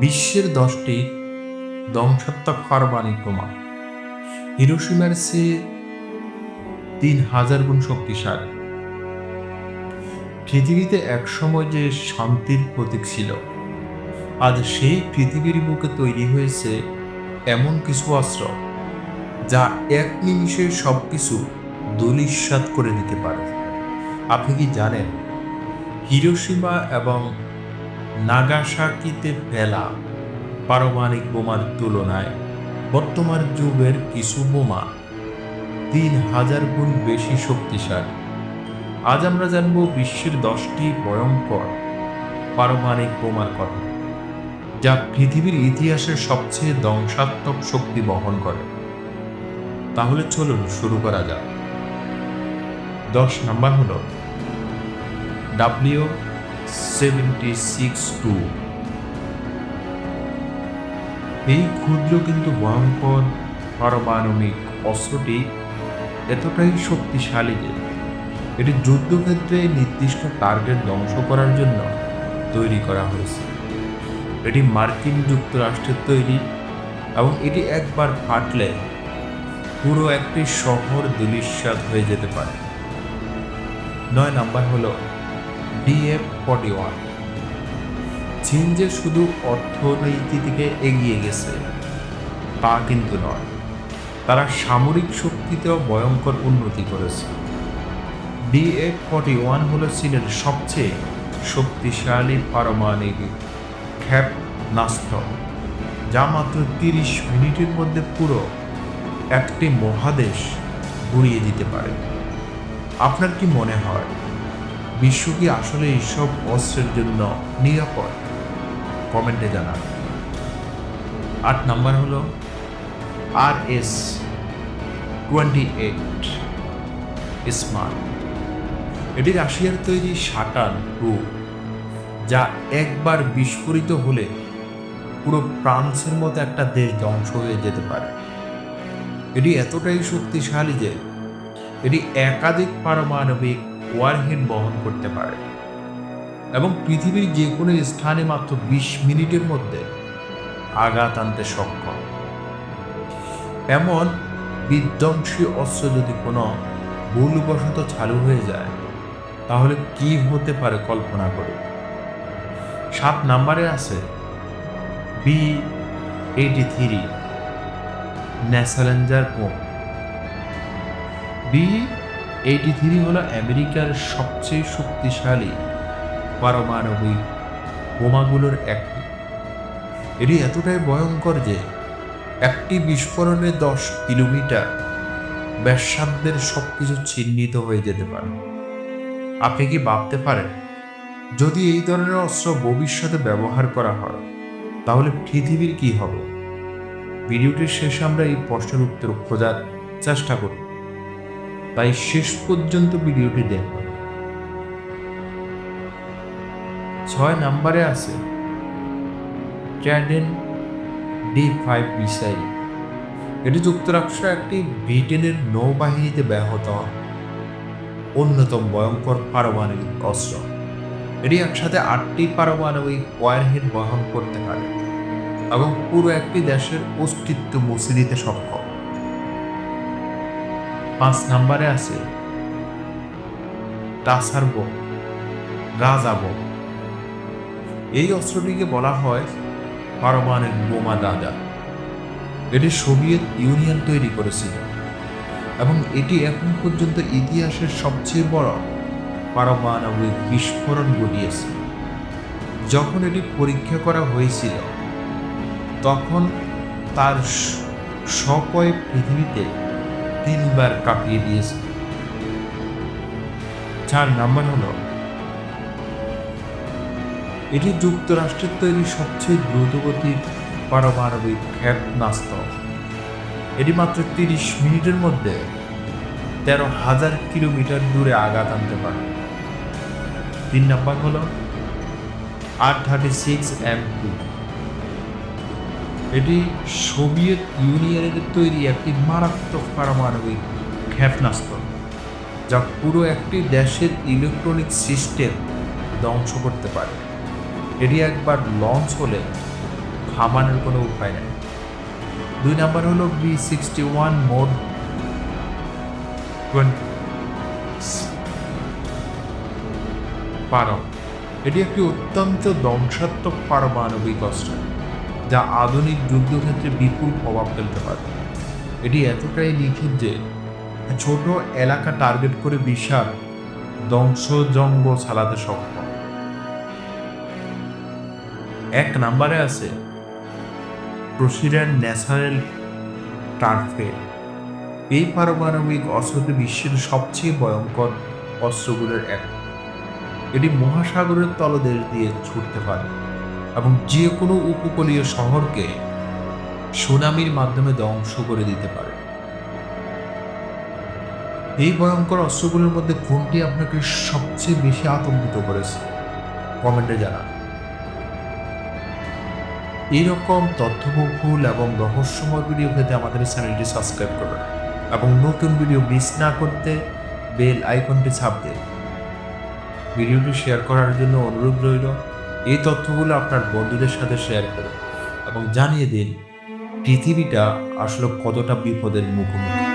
বিশ্বের দশটি ধ্বংসাত্মক পারমাণবিক বোমা। হিরোসীমার চেয়ে তিন হাজার গুণ শক্তিশালী। পৃথিবীতে একসময় যে শান্তির প্রতীক ছিল, আজ সেই পৃথিবীর বুকে তৈরি হয়েছে এমন কিছু অস্ত্র যা এক নিমিষে সব কিছু দলিস্বাদ করে দিতে পারে। আপনি কি জানেন হিরোসীমা এবং নাগাসাকিতে ফেলা পারমাণবিক বোমার তুলনায় বর্তমান যুগের কিছু বোমা তিন হাজার গুণ বেশি শক্তিশালী। আজ আমরা জানব বিশ্বের দশটি ভয়ঙ্কর পারমাণবিক বোমার কথা, যা পৃথিবীর ইতিহাসের সবচেয়ে ধ্বংসাত্মক শক্তি বহন করে। তাহলে চলুন শুরু করা যাক। দশ নাম্বার হল ডাব্লিউ সেভেন্টি সিক্স টু এই ক্ষুদ্র কিন্তু ভয়ঙ্কর পারমাণবিক অস্ত্রটি এতটাই শক্তিশালী যে এটি যুদ্ধক্ষেত্রে নির্দিষ্ট টার্গেট ধ্বংস করার জন্য তৈরি করা হয়েছে। এটি মার্কিন যুক্তরাষ্ট্রের তৈরি এবং এটি একবার ফাটলে পুরো একটি শহর দুলিশ্বাদ হয়ে যেতে পারে। নয় নাম্বার হলো ডিএফ ফর্টি ওয়ান চীন যে শুধু অর্থনীতি থেকে এগিয়ে গেছে, তা কিন্তু নয়। তারা সামরিক শক্তিতেও ভয়ঙ্কর উন্নতি করেছে। ডিএফ ফর্টি ওয়ান হলো চীনের সবচেয়ে শক্তিশালী পারমাণবিক ক্ষেপণাস্ত্র যা মাত্র তিরিশ মিনিটের মধ্যে পুরো একটি মহাদেশ গুড়িয়ে দিতে পারে। আপনার কি মনে হয় বিশ্ব কি আসলে এইসব অস্ত্রের জন্য নিরাপদ? কমেন্টে জানান। আট নাম্বার হলো R S twenty eight Sarmat. এটি রাশিয়ার তৈরি সাটান টু, যা একবার বিস্ফোরিত হলে পুরো ফ্রান্সের মতো একটা দেশ ধ্বংস হয়ে যেতে পারে। এটি এতটাই শক্তিশালী যে এটি একাধিক পারমাণবিক ওয়ারহেড বহন করতে পারে। এবং পৃথিবীর যে কোনো স্থানে মাত্র বিশ মিনিটের মধ্যে আঘাত আনতে সক্ষম। এমন বিধ্বংসী অস্ত্র যদি কোনো ভুলবশত চালু হয়ে যায়, তাহলে কি হতে পারে কল্পনা করে সাত নাম্বারে আছে বি এইটি থ্রি ন্যাসালেঞ্জার পোম বি এইটি থ্রি হলো আমেরিকার সবচেয়ে শক্তিশালী পারমাণবিক বোমাগুলোর একটি এটি এতটাই ভয়ঙ্কর যে একটি বিস্ফোরণে দশ কিলোমিটার ব্যাসার্ধের সব কিছু চিহ্নিত হয়ে যেতে পারে। আপনি কি ভাবতে পারেন, যদি এই ধরনের অস্ত্র ভবিষ্যতে ব্যবহার করা হয়, তাহলে পৃথিবীর কি হবে? ভিডিওটির শেষে আমরা এই প্রশ্নের উত্তর খোঁজার চেষ্টা করি তাই শেষ পর্যন্ত ভিডিওটি দেখুন ছয় নম্বরে আছে ট্র্যাডেন ডি ফাইভ মিসাইল। এটি যুক্তরাষ্ট্র একটি ব্রিটেনের নৌবাহিনীতে ব্যাহত অন্যতম ভয়ঙ্কর পারমাণবিক অস্ত্র। এটি একসাথে আটটি পারমাণবিক ওয়ারহেড বহন করতে পারে এবং পুরো একটি দেশের অস্তিত্ব মুছে দিতে সক্ষম। নম্বরে আছে টাসারবো রাজাবো এই অস্ত্রটিকে বলা হয় পারমাণবিক বোমা দাদা। এটি সোভিয়েত ইউনিয়ন তৈরি করেছিল এবং এটি এখন পর্যন্ত ইতিহাসের সবচেয়ে বড় পারমাণবিক বিস্ফোরণ ঘটিয়েছে। যখন এটি পরীক্ষা করা হয়েছিল, তখন তার সকয় পৃথিবীতে তিনবার কাঁপিয়ে দিয়েছে। চার নাম্বার হলো, এটি যুক্তরাষ্ট্রের তৈরি সবচেয়ে দ্রুতগতির পারমাণবিক ক্ষেপণাস্ত্র। এটি মাত্র তিরিশ মিনিটের মধ্যে তেরো হাজার কিলোমিটার দূরে আঘাত আনতে পারে। তিন নাম্বার হলো, আট thirty six M two Soviet Soviet ইউনিয়নের তৈরি একটি মারাত্মক পারমাণবিক ক্ষেপণাস্ত্র, যা পুরো একটি দেশের ইলেকট্রনিক সিস্টেম ধ্বংস করতে পারে। এটি একবার লঞ্চ হলে থামানোর কোনো উপায় নেই। দুই নাম্বার হলো বি সিক্সটি ওয়ান মোড পারম এটি একটি অত্যন্ত ধ্বংসাত্মক পারমাণবিক অস্ত্র। যা আধুনিক যুদ্ধক্ষেত্রে বিপুল প্রভাব ফেলতে পারে। এটি এতটাই নিখুঁত যে, ছোট এলাকা টার্গেট করে বিশাল ধ্বংসজঙ্গ চালাতে সক্ষম। এক নাম্বারে আছে প্রসিডেন্ট ন্যাশনাল টার্ফে। এই পারমাণবিক অস্ত্রটি বিশ্বের সবচেয়ে ভয়ঙ্কর অস্ত্রগুলোর এক। এটি মহাসাগরের তলদেশ দিয়ে ছুটতে পারে। এবং যে কোনো উপকূলীয় শহরকে সুনামির মাধ্যমে ধ্বংস করে দিতে পারে। এই ভয়ঙ্কর অস্ত্রগুলোর মধ্যে কোনটি আপনাকে সবচেয়ে বেশি আতঙ্কিত করেছে? কমেন্টে জানান। এইরকম তথ্যবহুল এবং রহস্যময় ভিডিও পেতে আমাদের চ্যানেলটি সাবস্ক্রাইব করুন এবং নতুন ভিডিও মিস না করতে বেল আইকনটি ছাপ দিন। ভিডিওটি শেয়ার করার জন্য অনুরোধ রইল। এই তথ্যগুলো আপনার বন্ধুদের সাথে শেয়ার করুন এবং জানিয়ে দিন পৃথিবীটা আসলে কতটা বিপদের মুখোমুখি।